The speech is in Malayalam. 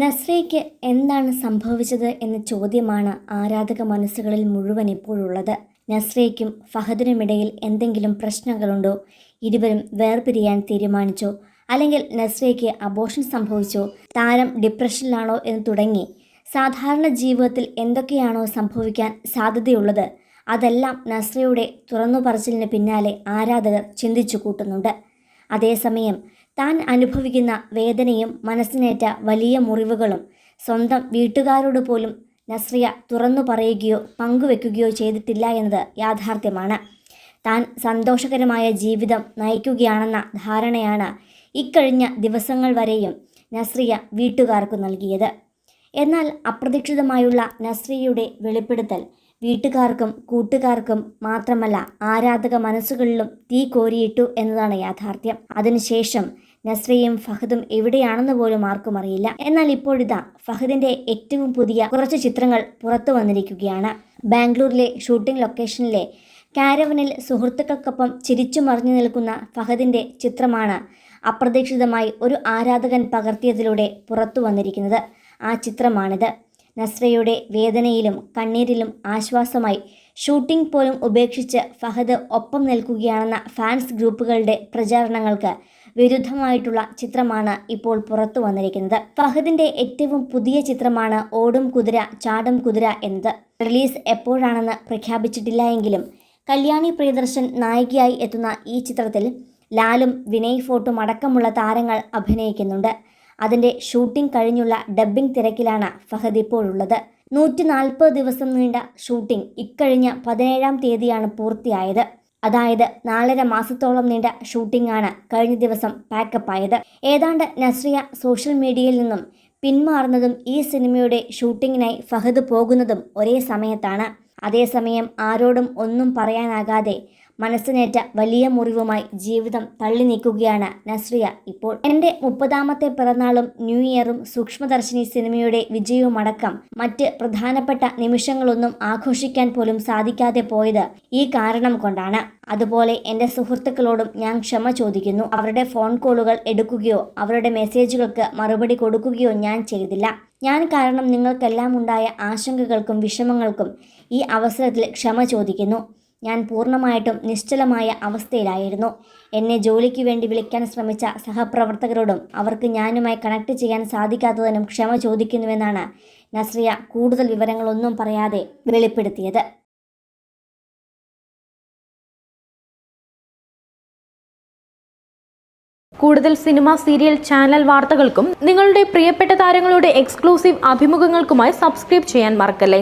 നസ്രയ്ക്ക് എന്താണ് സംഭവിച്ചത് എന്ന ചോദ്യമാണ് ആരാധക മനസ്സുകളിൽ മുഴുവൻ ഇപ്പോഴുള്ളത്. നസ്രയ്ക്കും ഫഹദിനുമിടയിൽ എന്തെങ്കിലും പ്രശ്നങ്ങളുണ്ടോ? ഇരുവരും വേർപിരിയാൻ തീരുമാനിച്ചോ? അല്ലെങ്കിൽ നസ്രയ്ക്ക് അബോഷൻ സംഭവിച്ചോ? താരം ഡിപ്രഷനിലാണോ എന്ന് തുടങ്ങി. സാധാരണ ജീവിതത്തിൽ എന്തൊക്കെയാണോ സംഭവിക്കാൻ സാധ്യതയുള്ളത്? അതെല്ലാം നസ്രയുടെ തുറന്നു പറച്ചിലിന് പിന്നാലെ ആരാധകർ ചിന്തിച്ചു കൂട്ടുന്നുണ്ട്. അതേസമയം താൻ അനുഭവിക്കുന്ന വേദനയും മനസ്സിനേറ്റ വലിയ മുറിവുകളും സ്വന്തം വീട്ടുകാരോട് പോലും നസ്രിയ തുറന്നു പറയുകയോ പങ്കുവെക്കുകയോ ചെയ്തിട്ടില്ല എന്നത് യാഥാർത്ഥ്യമാണ്. താൻ സന്തോഷകരമായ ജീവിതം നയിക്കുകയാണെന്ന ധാരണയാണ് ഇക്കഴിഞ്ഞ ദിവസങ്ങൾ വരെയും നസ്രിയ വീട്ടുകാർക്ക് നൽകിയത്. എന്നാൽ അപ്രതീക്ഷിതമായുള്ള നസ്രിയയുടെ വെളിപ്പെടുത്തൽ വീട്ടുകാർക്കും കൂട്ടുകാർക്കും മാത്രമല്ല ആരാധക മനസ്സുകളിലും തീ കോരിയിട്ടു എന്നതാണ് യാഥാർത്ഥ്യം. അതിനുശേഷം നസ്രിയയും ഫഹദും എവിടെയാണെന്ന് പോലും ആർക്കും അറിയില്ല. എന്നാൽ ഇപ്പോഴിതാ ഫഹദിന്റെ ഏറ്റവും പുതിയ കുറച്ച് ചിത്രങ്ങൾ പുറത്തു വന്നിരിക്കുകയാണ്. ബാംഗ്ലൂരിലെ ഷൂട്ടിംഗ് ലൊക്കേഷനിലെ കാരവനിൽ സുഹൃത്തുക്കൾക്കൊപ്പം ചിരിച്ചു മറിഞ്ഞു നിൽക്കുന്ന ഫഹദിന്റെ ചിത്രമാണ് അപ്രതീക്ഷിതമായി ഒരു ആരാധകൻ പകർത്തിയതിലൂടെ പുറത്തു വന്നിരിക്കുന്നത്. ആ ചിത്രമാണിത്. നസ്രയുടെ വേദനയിലും കണ്ണീരിലും ആശ്വാസമായി ഷൂട്ടിംഗ് പോലും ഉപേക്ഷിച്ച് ഫഹദ് ഒപ്പം നിൽക്കുകയാണെന്ന ഫാൻസ് ഗ്രൂപ്പുകളുടെ പ്രചാരണങ്ങൾക്ക് വിരുദ്ധമായിട്ടുള്ള ചിത്രമാണ് ഇപ്പോൾ പുറത്തു വന്നിരിക്കുന്നത്. ഫഹദിന്റെ ഏറ്റവും പുതിയ ചിത്രമാണ് ഓടും കുതിര ചാടും കുതിര എന്നത്. റിലീസ് എപ്പോഴാണെന്ന് പ്രഖ്യാപിച്ചിട്ടില്ല എങ്കിലും കല്യാണി പ്രിയദർശൻ നായികയായി എത്തുന്ന ഈ ചിത്രത്തിൽ ലാലും വിനയ് ഫോർട്ടും അടക്കമുള്ള താരങ്ങൾ അഭിനയിക്കുന്നുണ്ട്. അതിന്റെ ഷൂട്ടിംഗ് കഴിഞ്ഞുള്ള ഡബ്ബിംഗ് തിരക്കിലാണ് ഫഹദ് ഇപ്പോഴുള്ളത്. നൂറ്റി നാൽപ്പത് ദിവസം നീണ്ട ഷൂട്ടിംഗ് ഇക്കഴിഞ്ഞ പതിനേഴാം തീയതിയാണ് പൂർത്തിയായത്. അതായത് നാലര മാസത്തോളം നീണ്ട ഷൂട്ടിംഗാണ് കഴിഞ്ഞ ദിവസം പാക്കപ്പ് ആയത് ഏതാണ്ട് നസ്രിയ സോഷ്യൽ മീഡിയയിൽ നിന്നും പിന്മാറുന്നതും ഈ സിനിമയുടെ ഷൂട്ടിങ്ങിനായി ഫഹദ് പോകുന്നതും ഒരേ സമയത്താണ്. അതേസമയം ആരോടും ഒന്നും പറയാനാകാതെ മനസ്സിനേറ്റ വലിയ മുറിവുമായി ജീവിതം തള്ളി നീക്കുകയാണ് നസ്രിയ ഇപ്പോൾ. എന്റെ മുപ്പതാമത്തെ പിറന്നാളും ന്യൂ ഇയറും സൂക്ഷ്മദർശിനി സിനിമയുടെ വിജയവുമടക്കം മറ്റ് പ്രധാനപ്പെട്ട നിമിഷങ്ങളൊന്നും ആഘോഷിക്കാൻ പോലും സാധിക്കാതെ പോയത് ഈ കാരണം കൊണ്ടാണ്. അതുപോലെ എന്റെ സുഹൃത്തുക്കളോടും ഞാൻ ക്ഷമ ചോദിക്കുന്നു. അവരുടെ ഫോൺ കോളുകൾ എടുക്കുകയോ അവരുടെ മെസ്സേജുകൾക്ക് മറുപടി കൊടുക്കുകയോ ഞാൻ ചെയ്തില്ല. ഞാൻ കാരണം നിങ്ങൾക്കെല്ലാം ഉണ്ടായ ആശങ്കകൾക്കും വിഷമങ്ങൾക്കും ഈ അവസരത്തിൽ ക്ഷമ ചോദിക്കുന്നു. ഞാൻ പൂർണമായിട്ടും നിശ്ചലമായ അവസ്ഥയിലായിരുന്നു. എന്നെ ജോലിക്ക് വേണ്ടി വിളിക്കാൻ ശ്രമിച്ച സഹപ്രവർത്തകരോടും അവർക്ക് ഞാനുമായി കണക്ട് ചെയ്യാൻ സാധിക്കാത്തതിനും ക്ഷമ ചോദിക്കുന്നുവെന്നാണ് നസ്രിയ കൂടുതൽ വിവരങ്ങളൊന്നും പറയാതെ വെളിപ്പെടുത്തിയത്. കൂടുതൽ സിനിമ സീരിയൽ ചാനൽ വാർത്തകൾക്കും നിങ്ങളുടെ പ്രിയപ്പെട്ട താരങ്ങളുടെ എക്സ്ക്ലൂസീവ് അഭിമുഖങ്ങൾക്കുമായി സബ്സ്ക്രൈബ് ചെയ്യാൻ മറക്കല്ലേ?